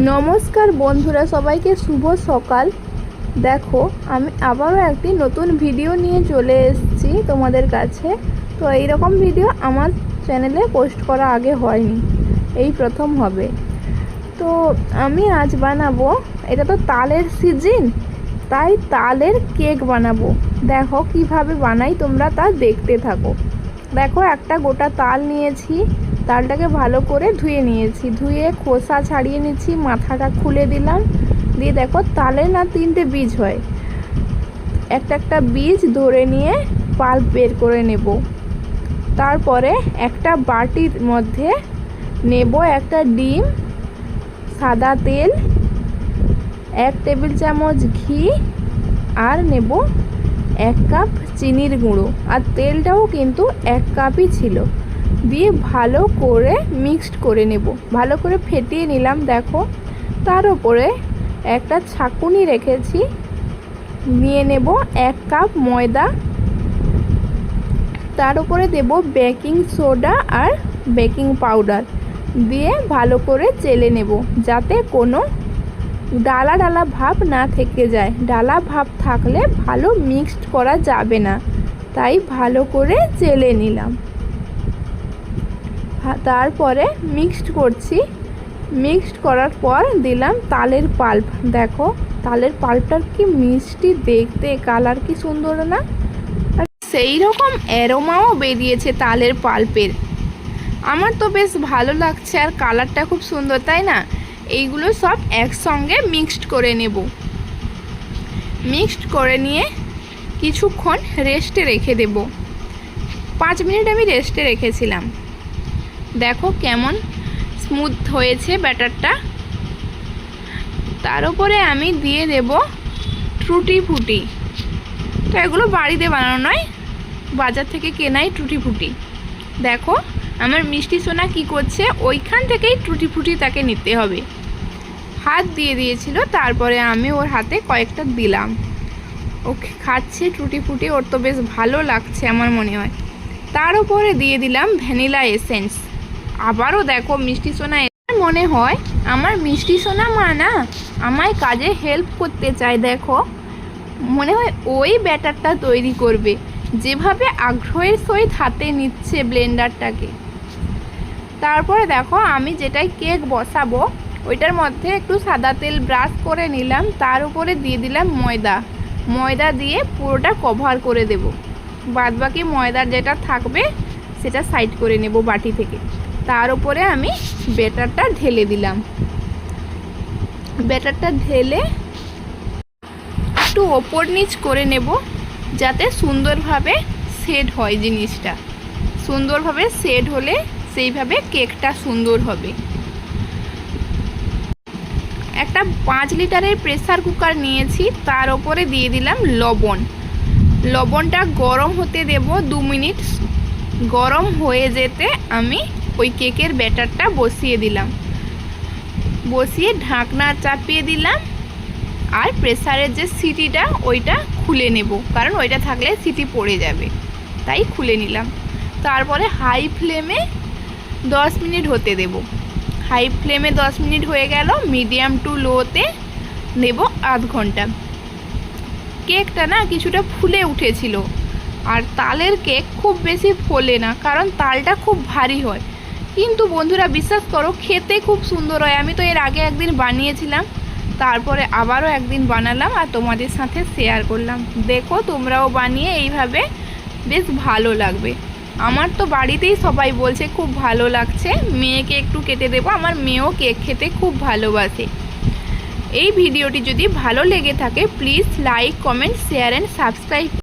নমস্কার বন্ধুরা, সবাইকে শুভ সকাল। দেখো, আমি আবারও একটি নতুন ভিডিও নিয়ে চলে এসেছি তোমাদের কাছে। তো এই রকম ভিডিও আমার চ্যানেলে পোস্ট করা আগে হয়নি। এই প্রথম হবে। তো আমি আজ বানাবো, এটা তো তালের সিজন তাই তালের কেক বানাবো। দেখো, কীভাবে বানাই তোমরা তা দেখতে থাকো। দেখো, একটা গোটা তাল নিয়েছি। তালটাকে ভালো করে ধুয়ে নিয়েছি। ধুয়ে খোসা ছাড়িয়ে নিচ্ছি, মাথাটা খুলে দিলাম। দিয়ে দেখো তালে না তিনটে বীজ হয়। একটা একটা বীজ ধরে নিয়ে পাল্প বের করে নেব। তারপরে একটা বাটির মধ্যে নেব একটা ডিম, সাদা তেল, এক টেবিল চামচ ঘি আর নেব এক কাপ চিনির গুঁড়ো। আর তেলটাও কিন্তু এক কাপই ছিল। দিয়ে ভালো করে মিক্সড করে নেব। ভালো করে ফেটিয়ে নিলাম, দেখো। তার উপরে একটা ছাকুনি রেখেছি। নিয়ে নেব এক কাপ ময়দা। তার উপরে দেব বেকিং সোডা আর বেকিং পাউডার। দিয়ে ভালো করে চেলে নেব, যাতে কোনো ডালা ডালা ভাব না থেকে যায়। ডালা ভাব থাকলে ভালো মিক্সড করা যাবে না। তাই ভালো করে চেলে নিলাম। তারপরে মিক্সড করছি। মিক্সড করার পর দিলাম তালের পাল্প। দেখো, তালের পাল্পটার কি মিষ্টি দেখতে কালার কি সুন্দর না? আর সেই রকম অ্যারোমাও বেরিয়েছে তালের পাল্পের। আমার তো বেশ ভালো লাগছে আর কালারটা খুব সুন্দর, তাই না? এইগুলো সব একসঙ্গে মিক্সড করে নেব। মিক্সড করে নিয়ে কিছুক্ষণ রেস্টে রেখে দেব। পাঁচ মিনিট আমি রেস্টে রেখেছিলাম। দেখো কেমন স্মুথ হয়েছে ব্যাটারটা। তার উপরে আমি দিয়ে দেব ট্রুটি ফুটি। তো এগুলো বাড়িতে বানানো নয়, বাজার থেকে কেনাই টুটি ফুটি। দেখো, আমার মিষ্টি সোনা কি করছে? ওইখান থেকেই টুটি ফুটি তাকে নিতে হবে। হাত দিয়ে দিয়েছিল, তারপরে আমি ওর হাতে কয়েকটা দিলাম। ও খাচ্ছে টুটি ফুটি, ওর তো বেশ ভালো লাগছে আমার মনে হয়। তার উপরে দিয়ে দিলাম ভ্যানিলা এসেন্স। আবারও দেখো মিষ্টি সোনা মনে হয় আমার মিষ্টি সোনা মা না আমায় কাজে হেল্প করতে চায়, দেখো। মনে হয় ওই ব্যাটারটা তৈরি করবে, যেভাবে আগ্রহের সহিত হাতে নিচ্ছে ব্লেন্ডারটাকে। তারপরে দেখো, আমি যেটাই কেক বসাবো, ওইটার মধ্যে একটু সাদা তেল ব্রাশ করে নিলাম, তার উপরে দিয়ে দিলাম ময়দা। ময়দা দিয়ে পুরোটা কভার করে দেব। বাদবাকি ময়দার যেটা থাকবে, সেটা সাইড করে নেব বাটি থেকে। তার উপরে আমি ব্যাটারটা ঢেলে দিলাম। ব্যাটারটা ঢেলে একটু ওপর নিচ করে নেব, যাতে সুন্দরভাবে সেট হয় জিনিসটা। সুন্দরভাবে সেট হলে সেইভাবে কেকটা সুন্দর হবে। একটা পাঁচ লিটারের প্রেসার কুকার নিয়েছি, তার ওপরে দিয়ে দিলাম লবণ। লবণটা গরম হতে দেব দু মিনিট। গরম হয়ে যেতে আমি ওই কেকের ব্যাটারটা বসিয়ে দিলাম। বসিয়ে ঢাকনা চাপিয়ে দিলাম আর প্রেসারের যে সিটিটা ওইটা খুলে নেব, কারণ ওইটা থাকলে সিটি পড়ে যাবে। তাই খুলে নিলাম। তারপরে হাই ফ্লেমে দশ মিনিট হতে দেব। হাই ফ্লেমে দশ মিনিট হয়ে গেল, মিডিয়াম টু লোতে নেব আধ ঘণ্টা। কেকটা না কিছুটা ফুলে উঠেছিল। আর তালের কেক খুব বেশি ফোলে না, কারণ তালটা খুব ভারী হয়। কিন্তু বন্ধুরা বিশ্বাস করো, খেতে খুব সুন্দর হয়। আমি তো এর আগে একদিন বানিয়েছিলাম, তারপরে আবারও একদিন বানালাম আর তোমাদের সাথে শেয়ার করলাম। দেখো তোমরাও বানিয়ে এইভাবে বেশ ভালো লাগবে। আমার তো বাড়িতেই সবাই বলছে, খুব ভালো লাগছে। মেয়েকে একটু কেটে দেবো। আমার মেয়েও কেক খেতে খুব ভালোবাসে। এই ভিডিওটি যদি ভালো লেগে থাকে please like comment share and subscribe